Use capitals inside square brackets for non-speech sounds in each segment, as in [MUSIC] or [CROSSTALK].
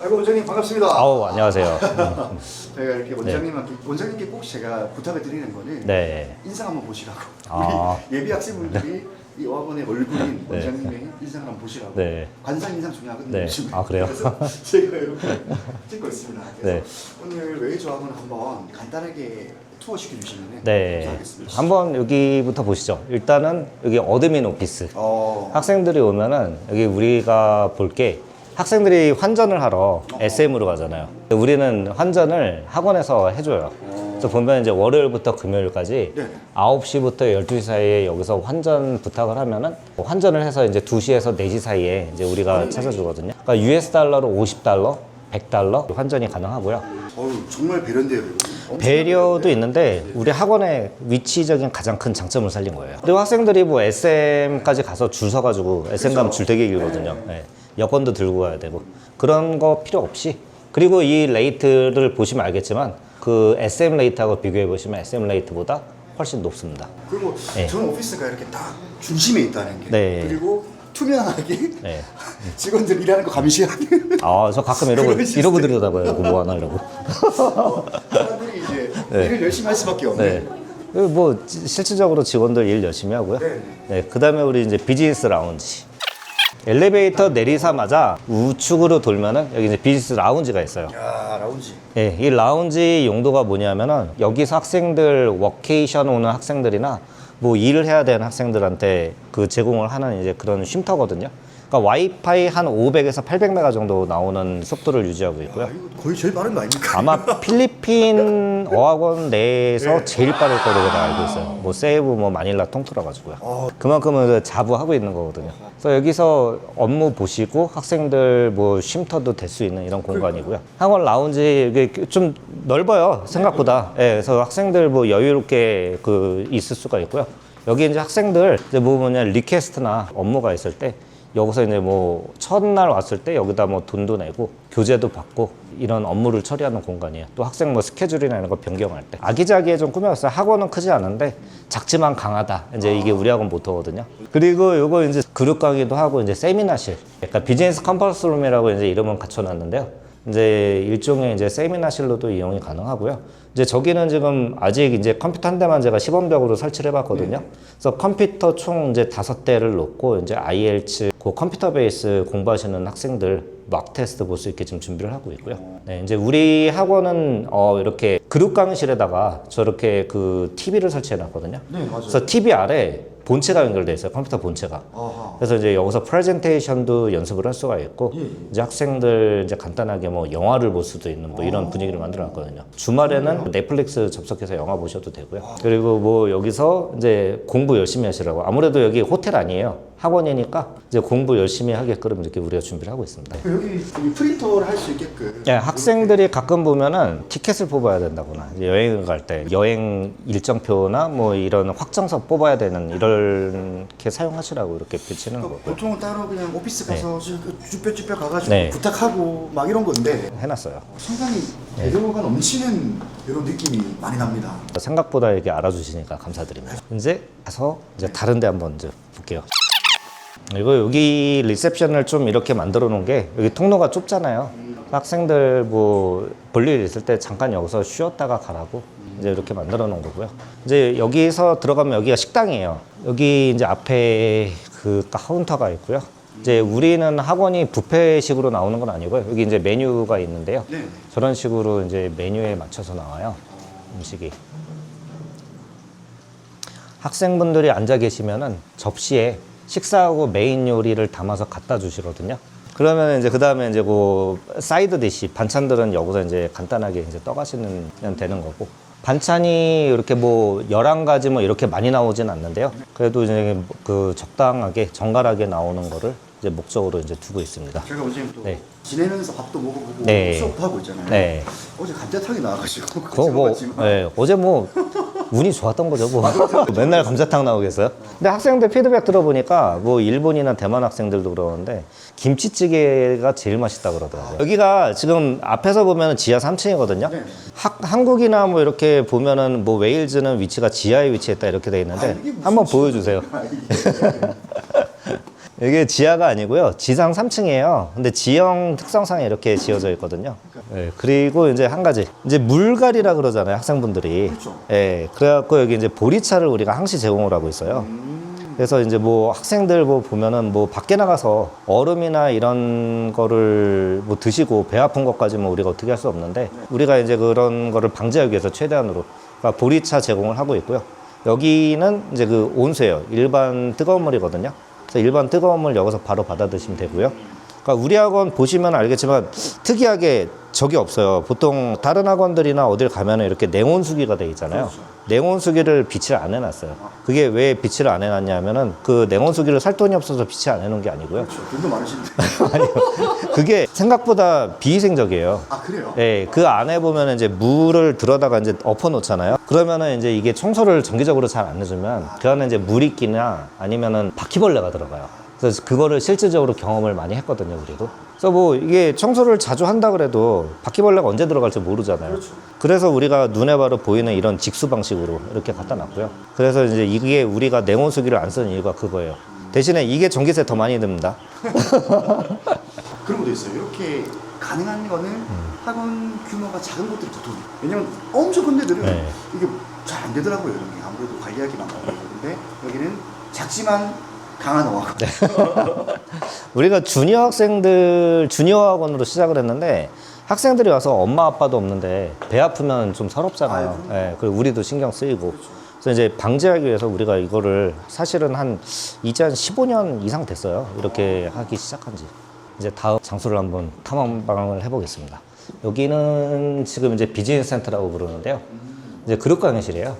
아이고 원장님 반갑습니다. 아우 안녕하세요. [LAUGHS] 제가 이렇게 원장님한테 원장님께 꼭 제가 부탁을 드리는 거는 네. 인상 한번 보시라고. 아. 우리 예비 학생분들이 이 어학원의 얼굴인 원장님의 인상을 한번 보시라고. 네. 관상 인상 중요하거든요. 네. 아, 그래요? 그래서 [LAUGHS] 제가 이렇게 찍고 있습니다. 그래서 네. 오늘 웨이즈 어학원 한번 간단하게 투어 시켜주시면 네. 감사하겠습니다. 한번 여기부터 보시죠. 일단은 여기 어드민 오피스. 어. 학생들이 오면은 여기 우리가 볼 게 학생들이 환전을 하러 SM으로 가잖아요. 우리는 환전을 학원에서 해줘요. 그래서 보면 이제 월요일부터 금요일까지 네. 9시부터 12시 사이에 여기서 환전 부탁을 하면은 환전을 해서 이제 2시에서 4시 사이에 이제 우리가 찾아주거든요. 그러니까 US 달러로 50달러, 100달러 환전이 가능하고요. 어우 정말 배려인데요. 배려도 있는데 우리 학원의 위치적인 가장 큰 장점을 살린 거예요. 그리고 학생들이 뭐 SM까지 가서 줄 서가지고 SM 가면 줄 되게 길거든요. 네. 여권도 들고 가야 되고 그런 거 필요 없이 그리고 이 레이트를 보시면 알겠지만 그 SM 레이트하고 비교해 보시면 SM 레이트보다 훨씬 높습니다. 그리고 네. 저는 오피스가 이렇게 딱 중심에 있다는 게 네. 그리고 투명하게 네. [LAUGHS] 직원들 일하는 거 감시하는 아, 저 가끔 이러고. 이러고 들여다봐요. 뭐 하나 이러고. [LAUGHS] 사람들이 이제 네. 일을 열심히 할 수밖에 없는 네. 그리고 뭐 지- 실질적으로 직원들 일 열심히 하고요. 네. 네, 그다음에 우리 이제 비즈니스 라운지. 엘리베이터 내리자마자 우측으로 돌면은 여기 이제 비즈니스 라운지가 있어요. 야 라운지 예, 이 라운지 용도가 뭐냐면은 여기서 학생들 워케이션 오는 학생들이나 뭐 일을 해야 되는 학생들한테 그 제공을 하는 이제 그런 쉼터거든요. 그러니까 와이파이 한 500에서 800메가 정도 나오는 속도를 유지하고 있고요. 아, 이거 거의 제일 빠른 거 아닙니까? 아마 [LAUGHS] 필리핀 어학원 내에서 제일 빠를 거로 제가 알고 있어요. 뭐 세이브 뭐 마닐라 통틀어 가지고요. 어. 그만큼은 자부하고 있는 거거든요. 그래서 여기서 업무 보시고 학생들 뭐 쉼터도 될 수 있는 이런 공간이고요. 학원 라운지 이게 좀 넓어요 생각보다. 예, 그래서 학생들 뭐 여유롭게 그 있을 수가 있고요. 여기 이제 학생들 이제 뭐 뭐냐 리퀘스트나 업무가 있을 때 여기서 이제 뭐 첫날 왔을 때 여기다 뭐 돈도 내고 교재도 받고 이런 업무를 처리하는 공간이에요. 또 학생 뭐 스케줄이나 이런 거 변경할 때 아기자기해 좀 꾸몄어요. 학원은 크지 않은데 작지만 강하다. 이제 이게 우리 학원 모토거든요. 그리고 요거 이제 그룹 강의도 하고 이제 세미나실. 약간 비즈니스 컴퍼스룸이라고 이제 이름은 갖춰놨는데요. 이제 일종의 이제 세미나실로도 이용이 가능하고요. 이제 저기는 지금 아직 이제 컴퓨터 한 대만 제가 시범벽으로 설치를 해봤거든요. 그래서 컴퓨터 총 이제 다섯 대를 놓고 이제 IELTS 그 컴퓨터 베이스 공부하시는 학생들 막 테스트 볼 수 있게 지금 준비를 하고 있고요. 네, 이제 우리 학원은 어 이렇게 그룹 강의실에다가 저렇게 그 TV를 설치해 놨거든요. 네 맞아요. 그래서 TV 아래 본체가 연결돼 있어요. 컴퓨터 본체가. 아하. 그래서 이제 여기서 프레젠테이션도 연습을 할 수가 있고 예, 예. 이제 학생들 이제 간단하게 뭐 영화를 볼 수도 있는 뭐 이런 분위기를 만들어 놨거든요. 주말에는 넷플릭스 접속해서 영화 보셔도 되고요. 그리고 뭐 여기서 이제 공부 열심히 하시라고 아무래도 여기 호텔 아니에요. 학원이니까 이제 공부 열심히 하게끔 이렇게 우리가 준비를 하고 있습니다. 여기, 여기 프린터를 할 수 있게끔 예, 학생들이 가끔 보면은 티켓을 뽑아야 된다거나 이제 여행을 갈 때 여행 일정표나 뭐 이런 확정서 뽑아야 되는 이 렇게 사용하시라고 이렇게 비치는 그러니까 거고요. 보통은 따로 그냥 오피스 가서 쭈뼛쭈뼛 가가지고 네. 부탁하고 막 이런 건데 해놨어요. 상당히 네. 배려가 넘치는 이런 느낌이 많이 납니다. 생각보다 이렇게 알아주시니까 감사드립니다. 이제 가서 이제 다른 데 한번 이제 볼게요. 이거 여기 리셉션을 좀 이렇게 만들어 놓은 게 여기 통로가 좁잖아요. 학생들 뭐 볼일 있을 때 잠깐 여기서 쉬었다가 가라고 이제 이렇게 만들어 놓은 거고요. 이제 여기서 들어가면 여기가 식당이에요. 여기 이제 앞에 그 카운터가 있고요. 이제 우리는 학원이 뷔페식으로 나오는 건 아니고요. 여기 이제 메뉴가 있는데요. 네. 저런 식으로 이제 메뉴에 맞춰서 나와요. 음식이. 학생분들이 앉아 계시면은 접시에 식사하고 메인 요리를 담아서 갖다 주시거든요. 그러면 이제 그 다음에 이제 그 사이드 디시 반찬들은 여기서 이제 간단하게 이제 떠가시면 되는 거고 반찬이 이렇게 뭐 11가지 뭐 이렇게 많이 나오진 않는데요. 그래도 이제 그 적당하게 정갈하게 나오는 거를 이제 목적으로 이제 두고 있습니다. 제가 어제 또 네. 지내면서 밥도 먹어보고 네. 수업도 하고 있잖아요. 네. 어제 감자탕이 나와가지고 그거 뭐, 예, 어제 뭐, 운이 좋았던 거죠, 뭐. [LAUGHS] 맨날 감자탕 나오겠어요? 근데 학생들 피드백 들어보니까 뭐, 일본이나 대만 학생들도 그러는데, 김치찌개가 제일 맛있다 그러더라고요. 여기가 지금 앞에서 보면 지하 3층이거든요. 네. 한국이나 뭐 이렇게 보면은 뭐, 웨일즈는 위치가 지하에 위치했다 이렇게 돼 있는데, 아, 한번 보여주세요. 이게 지하가 아니고요. 지상 3층이에요. 근데 지형 특성상 이렇게 지어져 있거든요. 예, 그리고 이제 한 가지. 이제 물갈이라 그러잖아요. 학생분들이. 그렇죠. 예, 그래갖고 여기 이제 보리차를 우리가 항시 제공을 하고 있어요. 그래서 이제 뭐 학생들 뭐 보면은 뭐 밖에 나가서 얼음이나 이런 거를 뭐 드시고 배 아픈 것까지 뭐 우리가 어떻게 할 수 없는데 우리가 이제 그런 거를 방지하기 위해서 최대한으로 그러니까 보리차 제공을 하고 있고요. 여기는 이제 그 온수예요. 일반 뜨거운 물이거든요. 그래서 일반 뜨거운 물 여기서 바로 받아 드시면 되고요. 그러니까 우리 학원 보시면 알겠지만 특이하게 적이 없어요. 보통 다른 학원들이나 어딜 가면은 이렇게 냉온 수기가 돼 있잖아요. 냉온 수기를 빛을 안 해놨어요. 그게 왜 빛을 안 해놨냐면은 그 냉온 수기를 살 돈이 없어서 빛을 안 해놓은 게 아니고요. 그렇죠. 돈도 많으신데. [LAUGHS] 아니요. 그게 생각보다 비위생적이에요. 아 그래요? 예, 그 안에 보면 이제 물을 들어다가 이제 엎어 놓잖아요. 그러면은 이제 이게 청소를 정기적으로 잘 안 해주면 그 안에 이제 물이끼나 아니면은 바퀴벌레가 들어가요. 그래서 그거를 실질적으로 경험을 많이 했거든요, 우리도. 그래서 뭐 이게 청소를 자주 한다 그래도 바퀴벌레가 언제 들어갈지 모르잖아요. 그래서 우리가 눈에 바로 보이는 이런 직수 방식으로 이렇게 갖다 놨고요. 그래서 이제 이게 우리가 냉온 수기를 안 쓰는 이유가 그거예요. 대신에 이게 전기세 더 많이 듭니다. [LAUGHS] 그런 것도 있어요. 이렇게 가능한 거는 학원 규모가 작은 곳들이 더 돈이. 왜냐면 엄청 큰 데들은 네. 이게 잘 안 되더라고요. 이런 게 아무래도 관리하기 많고 근데 여기는 작지만 강한 어학. 네. [LAUGHS] 우리가 주니어 학생들 주니어 학원으로 시작을 했는데 학생들이 와서 엄마 아빠도 없는데 배 아프면 좀 서럽잖아요. 그럼요. 예, 그리고 우리도 신경 쓰이고. 그래서 이제 방지하기 위해서 우리가 이거를 사실은 한 이제 한 15년 이상 됐어요. 이렇게 하기 시작한 지. 이제 다음 장소를 한번 탐험방을 해보겠습니다. 여기는 지금 이제 비즈니스 센터라고 부르는데요. 이제 그룹 강의실이에요.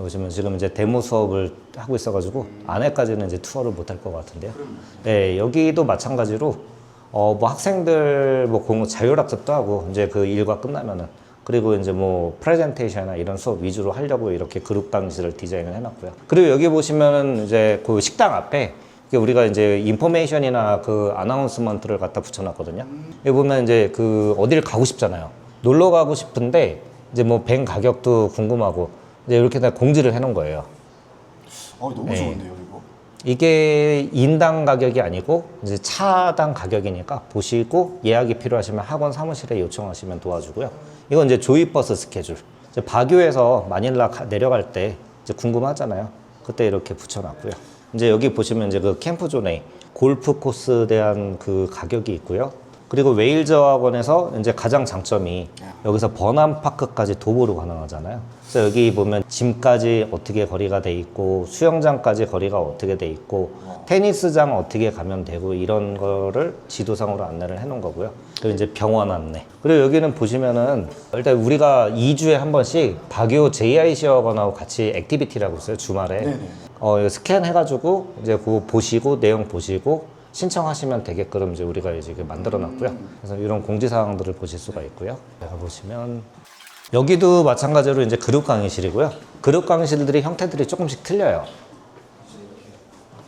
보시면 지금 이제 데모 수업을 하고 있어가지고 안에까지는 이제 투어를 못할 것 같은데요. 네, 여기도 마찬가지로 어, 뭐 학생들 뭐 공부 자율학습도 하고 이제 그 일과 끝나면은 그리고 이제 뭐 프레젠테이션이나 이런 수업 위주로 하려고 이렇게 그룹 강의실을 디자인을 해놨고요. 그리고 여기 보시면은 이제 그 식당 앞에 우리가 이제 인포메이션이나 그 아나운스먼트를 갖다 붙여놨거든요. 여기 보면 이제 그 어딜 가고 싶잖아요. 놀러 가고 싶은데 이제 뭐 뱅 가격도 궁금하고 이제 이렇게 다 공지를 해놓은 거예요. 어 너무 네. 좋은데요, 이거. 이게 인당 가격이 아니고 이제 차당 가격이니까 보시고 예약이 필요하시면 학원 사무실에 요청하시면 도와주고요. 이건 이제 조이버스 스케줄. 이제 바교에서 마닐라 가- 내려갈 때 이제 궁금하잖아요. 그때 이렇게 붙여놨고요. 이제 여기 보시면 이제 그 캠프존에 골프 코스에 대한 그 가격이 있고요. 그리고 웨일즈 학원에서 이제 가장 장점이 여기서 버남 파크까지 도보로 가능하잖아요. 그래서 여기 보면 짐까지 어떻게 거리가 돼 있고 수영장까지 거리가 어떻게 돼 있고 테니스장 어떻게 가면 되고 이런 거를 지도상으로 안내를 해놓은 거고요. 그리고 이제 병원 안내. 그리고 여기는 보시면은 일단 우리가 2주에 한 번씩 박유 JIC 학원하고 같이 액티비티라고 있어요 주말에. 네네. 어, 이거 스캔해가지고 이제 그거 보시고 내용 보시고 신청하시면 되게끔 이제 우리가 이제 이렇게 만들어 놨고요. 그래서 이런 공지 사항들을 보실 수가 있고요. 내가 보시면 여기도 마찬가지로 이제 그룹 강의실이고요. 그룹 강의실들이 형태들이 조금씩 틀려요.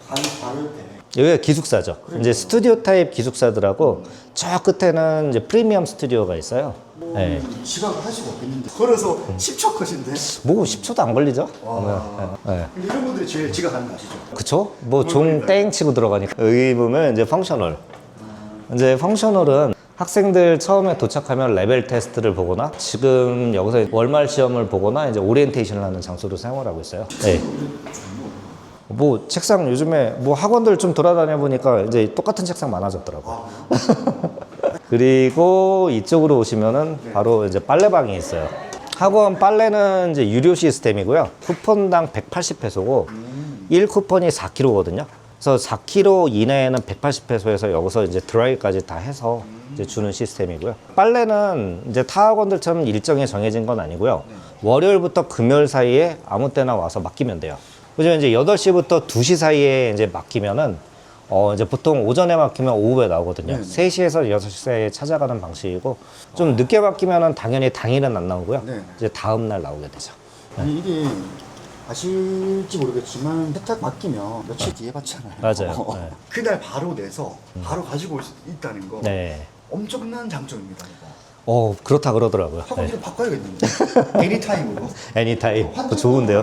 반 다를 때. 여기가 기숙사죠. 이제 스튜디오 타입 기숙사들하고 저 끝에는 이제 프리미엄 스튜디오가 있어요. 네. 지각을 할 수가 없겠는데. 걸어서 10초 컷인데. 뭐 10초도 안 걸리죠? 와. 네. 근데 이런 분들이 제일 지각하는 거 아시죠? 그쵸? 뭐 종 땡 치고 들어가니까 여기 보면 이제 펑셔널 이제 펑셔널은 학생들 처음에 도착하면 레벨 테스트를 보거나 지금 여기서 월말 시험을 보거나 이제 오리엔테이션을 하는 장소로 사용을 하고 있어요. 네. 뭐 책상 요즘에 뭐 학원들 좀 돌아다녀 보니까 이제 똑같은 책상 많아졌더라고 요. [LAUGHS] 그리고 이쪽으로 오시면은 바로 이제 빨래방이 있어요. 학원 빨래는 이제 유료 시스템이고요. 쿠폰당 180페소고 1쿠폰이 4kg거든요. 그래서 4kg 이내에는 180페소에서 여기서 이제 드라이까지 다 해서 이제 주는 시스템이고요. 빨래는 이제 타 학원들처럼 일정이 정해진 건 아니고요. 월요일부터 금요일 사이에 아무 때나 와서 맡기면 돼요. 그죠? 이제 8시부터 2시 사이에 이제 맡기면은 어, 이제 보통 오전에 맡기면 오후에 나오거든요. 3시에서 6시 사이에 찾아가는 방식이고, 좀 늦게 맡기면은 당연히 당일은 안 나오고요. 네. 이제 다음 날 나오게 되죠. 아니 이게 아실지 모르겠지만 세탁 맡기면 며칠 뒤에 받잖아요. 맞아요. [LAUGHS] 네. 그날 바로 내서 바로 가지고 올 수 있다는 거 네. 엄청난 장점입니다. 이거. 어, 그렇다 그러더라고요. 학원 네. 좀 바꿔야겠는데. [LAUGHS] 애니타임으로. 애니타임. 좋은데요.